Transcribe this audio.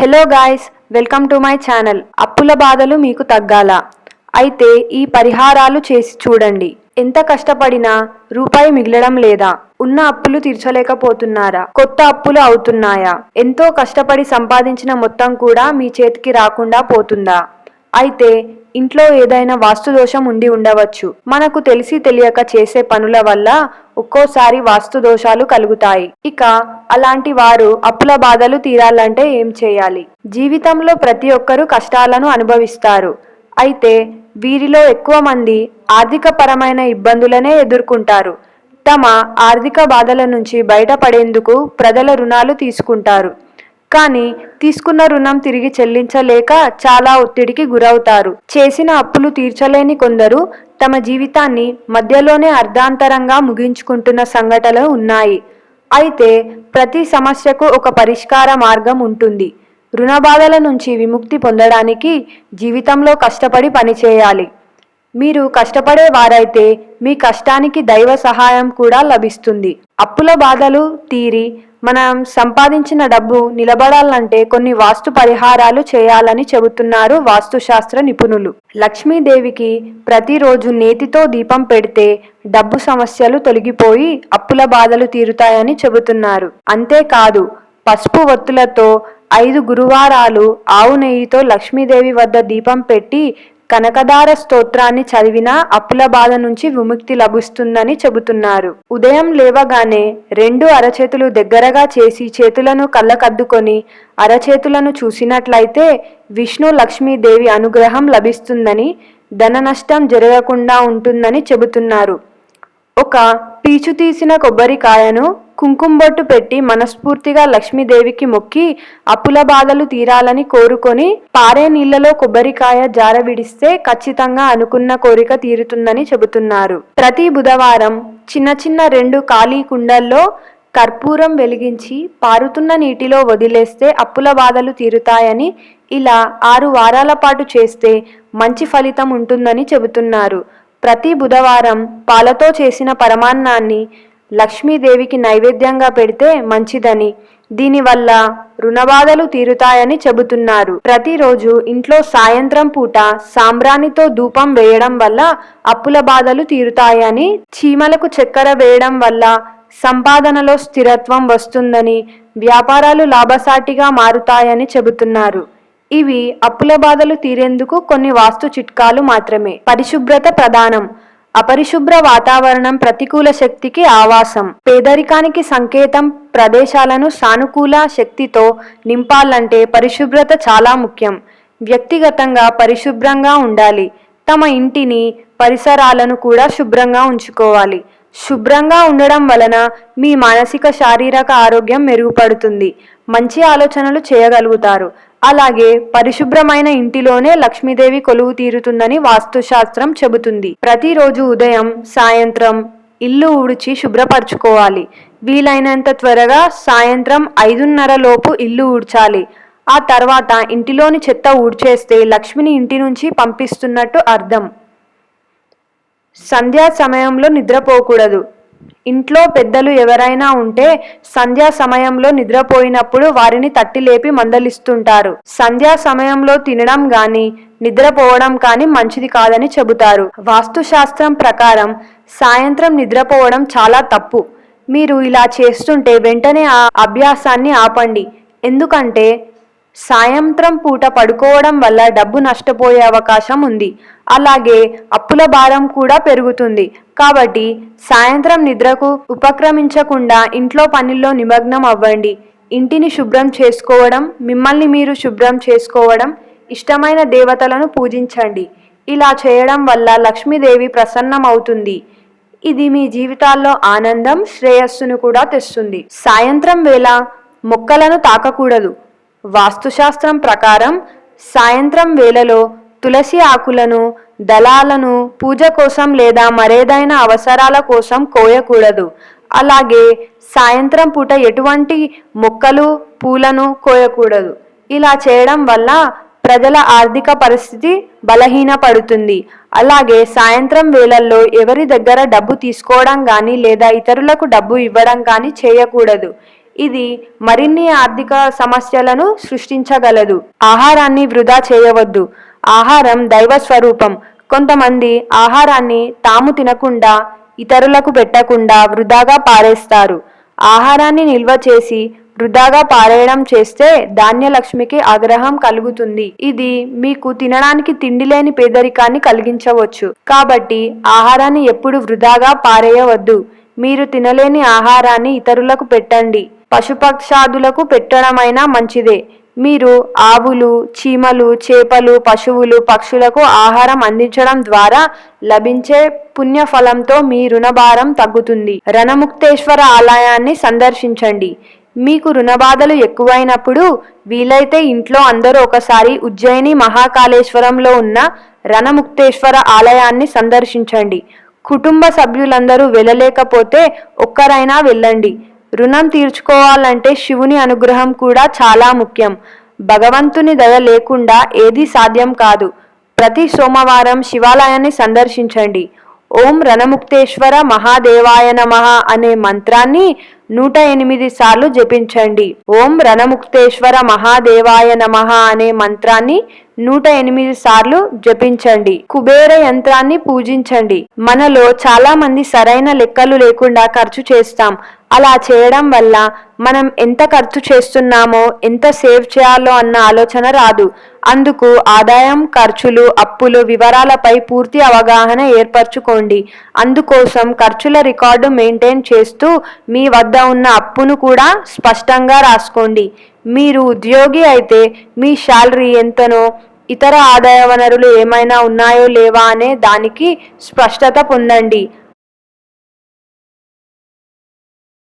Hello guys welcome to my channel అప్పుల బాధలు మీకు తగ్గాల? అయితే ఈ పరిహారాలు చేసి చూడండి. ఎంత కష్టపడినా రూపాయి మిగలడం లేదా? ఉన్న అప్పులు తీర్చలేకపోతున్నారా? కొత్త అప్పులు అవుతున్నాయా? ఎంతో కష్టపడి సంపాదించిన మొత్తం కూడా మీ చేతికి రాకుండా పోతుందా? అయితే ఇంట్లో ఏదైనా వాస్తు దోషం ఉండి ఉండవచ్చు. మనకు తెలిసి తెలియక చేసే పనుల వల్ల ఒక్కోసారి వాస్తు దోషాలు కలుగుతాయి. ఇక అలాంటి వారు అప్పుల బాధలు తీరాలంటే ఏం చేయాలి? జీవితంలో ప్రతి ఒక్కరూ కష్టాలను అనుభవిస్తారు. అయితే వీరిలో ఎక్కువ మంది ఆర్థిక పరమైన ఇబ్బందులనే ఎదుర్కొంటారు. తమ ఆర్థిక బాధల నుంచి బయటపడేందుకు ప్రజల రుణాలు తీసుకుంటారు. కానీ తీసుకున్న రుణం తిరిగి చెల్లించలేక చాలా ఒత్తిడికి గురవుతారు. చేసిన అప్పులు తీర్చలేని కొందరు తమ జీవితాన్ని మధ్యలోనే అర్ధాంతరంగా ముగించుకుంటున్న సంఘటనలు ఉన్నాయి. అయితే ప్రతి సమస్యకు ఒక పరిష్కార మార్గం ఉంటుంది. రుణ బాధల నుంచి విముక్తి పొందడానికి జీవితంలో కష్టపడి పనిచేయాలి. మీరు కష్టపడే వారైతే మీ కష్టానికి దైవ సహాయం కూడా లభిస్తుంది. అప్పుల బాధలు తీరి మనం సంపాదించిన డబ్బు నిలబడాలంటే కొన్ని వాస్తు పరిహారాలు చేయాలని చెబుతున్నారు వాస్తుశాస్త్ర నిపుణులు. లక్ష్మీదేవికి ప్రతిరోజు నేతితో దీపం పెడితే డబ్బు సమస్యలు తొలగిపోయి అప్పుల బాధలు తీరుతాయని చెబుతున్నారు. అంతేకాదు పసుపు ఒత్తులతో ఐదు గురువారాలు ఆవు నెయ్యితో లక్ష్మీదేవి వద్ద దీపం పెట్టి కనకదార స్తోత్రాన్ని చదివినా అప్పుల బాధ నుంచి విముక్తి లభిస్తుందని చెబుతున్నారు. ఉదయం లేవగానే రెండు అరచేతులు దగ్గరగా చేసి చేతులను కళ్ళకద్దుకొని అరచేతులను చూసినట్లయితే విష్ణు లక్ష్మీదేవి అనుగ్రహం లభిస్తుందని ధన నష్టం జరగకుండా ఉంటుందని చెబుతున్నారు. ఒక పీచు తీసిన కొబ్బరికాయను కుంకుంబొట్టు పెట్టి మనస్ఫూర్తిగా లక్ష్మీదేవికి మొక్కి అప్పుల బాధలు తీరాలని కోరుకొని పారే నీళ్ళలో కొబ్బరికాయ జార విడిస్తే ఖచ్చితంగా అనుకున్న కోరిక తీరుతుందని చెబుతున్నారు. ప్రతి బుధవారం చిన్న చిన్న రెండు ఖాళీ కుండల్లో కర్పూరం వెలిగించి పారుతున్న నీటిలో వదిలేస్తే అప్పుల బాధలు తీరుతాయని ఇలా ఆరు వారాల పాటు చేస్తే మంచి ఫలితం ఉంటుందని చెబుతున్నారు. ప్రతి బుధవారం పాలతో చేసిన పరమాన్నాన్ని లక్ష్మీదేవికి నైవేద్యంగా పెడితే మంచిదని. దీనివల్ల రుణబాధలు తీరుతాయని చెబుతున్నారు. ప్రతిరోజు ఇంట్లో సాయంత్రం పూట సాంబ్రాణితో ధూపం వేయడం వల్ల అప్పుల బాధలు తీరుతాయని చీమలకు చక్కెర వేయడం వల్ల సంపాదనలో స్థిరత్వం వస్తుందని వ్యాపారాలు లాభసాటిగా మారుతాయని చెబుతున్నారు. ఇవి అప్పుల బాధలు తీరేందుకు కొన్ని వాస్తు చిట్కాలు మాత్రమే. పరిశుభ్రత ప్రధానం. అపరిశుభ్ర వాతావరణం ప్రతికూల శక్తికి ఆవాసం. పేదరికానికి సంకేతం ప్రదేశాలను సానుకూల శక్తితో నింపాలంటే పరిశుభ్రత చాలా ముఖ్యం. వ్యక్తిగతంగా పరిశుభ్రంగా ఉండాలి. తమ ఇంటిని పరిసరాలను కూడా శుభ్రంగా ఉంచుకోవాలి. శుభ్రంగా ఉండడం వలన మీ మానసిక శారీరక ఆరోగ్యం మెరుగుపడుతుంది. మంచి ఆలోచనలు చేయగలుగుతారు. అలాగే పరిశుభ్రమైన ఇంటిలోనే లక్ష్మీదేవి కొలువు తీరుతుందని వాస్తుశాస్త్రం చెబుతుంది. ప్రతిరోజు ఉదయం సాయంత్రం ఇల్లు ఊడ్చి శుభ్రపరచుకోవాలి. వీలైనంత త్వరగా సాయంత్రం ఐదున్నర లోపు ఇల్లు ఊడ్చాలి. ఆ తర్వాత ఇంటిలోని చెత్త ఊడ్చేస్తే లక్ష్మిని ఇంటి నుంచి పంపిస్తున్నట్టు అర్థం. సంధ్యా సమయంలో నిద్రపోకూడదు. ఇంట్లో పెద్దలు ఎవరైనా ఉంటే సంధ్యా సమయంలో నిద్రపోయినప్పుడు వారిని తట్టి లేపి మందలిస్తుంటారు. సంధ్యా సమయంలో తినడం గాని నిద్రపోవడం కానీ మంచిది కాదని చెబుతారు. వాస్తుశాస్త్రం ప్రకారం సాయంత్రం నిద్రపోవడం చాలా తప్పు. మీరు ఇలా చేస్తుంటే వెంటనే ఆ అభ్యాసాన్ని ఆపండి. ఎందుకంటే సాయంత్రం పూట పడుకోవడం వల్ల డబ్బు నష్టపోయే అవకాశం ఉంది. అలాగే అప్పుల భారం కూడా పెరుగుతుంది. కాబట్టి సాయంత్రం నిద్రకు ఉపక్రమించకుండా ఇంట్లో పనుల్లో నిమగ్నం అవ్వండి. ఇంటిని శుభ్రం చేసుకోవడం మిమ్మల్ని మీరు శుభ్రం చేసుకోవడం ఇష్టమైన దేవతలను పూజించండి. ఇలా చేయడం వల్ల లక్ష్మీదేవి ప్రసన్నమవుతుంది. ఇది మీ జీవితాల్లో ఆనందం శ్రేయస్సును కూడా తెస్తుంది. సాయంత్రం వేళ మొక్కలను తాకకూడదు. వాస్తుశాస్త్రం ప్రకారం సాయంత్రం వేళలో తులసి ఆకులను దళాలను పూజ కోసం లేదా మరేదైనా అవసరాల కోసం కోయకూడదు. అలాగే సాయంత్రం పూట ఎటువంటి మొక్కలు పూలను కోయకూడదు. ఇలా చేయడం వల్ల ప్రజల ఆర్థిక పరిస్థితి బలహీనపడుతుంది. అలాగే సాయంత్రం వేళల్లో ఎవరి దగ్గర డబ్బు తీసుకోవడం కానీ లేదా ఇతరులకు డబ్బు ఇవ్వడం కానీ చేయకూడదు. ఇది మరిన్ని ఆర్థిక సమస్యలను సృష్టించగలదు. ఆహారాన్ని వృధా చేయవద్దు. ఆహారం దైవ స్వరూపం. కొంతమంది ఆహారాన్ని తాము తినకుండా ఇతరులకు పెట్టకుండా వృధాగా పారేస్తారు. ఆహారాన్ని నిల్వ చేసి వృధాగా పారేయడం చేస్తే ధాన్యలక్ష్మికి ఆగ్రహం కలుగుతుంది. ఇది మీకు తినడానికి తిండి లేని పేదరికాన్ని కలిగించవచ్చు. కాబట్టి ఆహారాన్ని ఎప్పుడు వృధాగా పారేయవద్దు. మీరు తినలేని ఆహారాన్ని ఇతరులకు పెట్టండి. పశుపక్షాదులకు పెట్టడమైనా మంచిదే. మీరు ఆవులు చీమలు చేపలు పశువులు పక్షులకు ఆహారం అందించడం ద్వారా లభించే పుణ్యఫలంతో మీ రుణభారం తగ్గుతుంది. రణముక్తేశ్వర ఆలయాన్ని సందర్శించండి. మీకు రుణబాధలు ఎక్కువైనప్పుడు వీలైతే ఇంట్లో అందరూ ఒకసారి ఉజ్జయిని మహాకాళేశ్వరంలో ఉన్న రణముక్తేశ్వర ఆలయాన్ని సందర్శించండి. కుటుంబ సభ్యులందరూ వెళ్ళలేకపోతే ఒక్కరైనా వెళ్ళండి. రుణం తీర్చుకోవాలంటే శివుని అనుగ్రహం కూడా చాలా ముఖ్యం. భగవంతుని దయ లేకుండా ఏదీ సాధ్యం కాదు. ప్రతి సోమవారం శివాలయాన్ని సందర్శించండి. ఓం రణముక్తేశ్వర మహాదేవాయ నమః అనే మంత్రాన్ని నూట ఎనిమిది సార్లు జపించండి. ఓం రణముక్తేశ్వర మహాదేవాయ నమః అనే మంత్రాన్ని నూట ఎనిమిది సార్లు జపించండి. కుబేర యంత్రాన్ని పూజించండి. మనలో చాలా మంది సరైన లెక్కలు లేకుండా ఖర్చు చేస్తాం. అలా చేయడం వల్ల మనం ఎంత ఖర్చు చేస్తున్నామో ఎంత సేవ్ చేయాలో అన్న ఆలోచన రాదు. అందుకు ఆదాయం ఖర్చులు అప్పులు వివరాలపై పూర్తి అవగాహన ఏర్పరచుకోండి. అందుకోసం ఖర్చుల రికార్డు మెయింటైన్ చేస్తూ మీ వద్ద ఉన్న అప్పును కూడా స్పష్టంగా రాసుకోండి. మీరు ఉద్యోగి అయితే మీ శాలరీ ఎంతనో ఇతర ఆదాయ వనరులు ఏమైనా ఉన్నాయో లేవా అనే దానికి స్పష్టత పొందండి.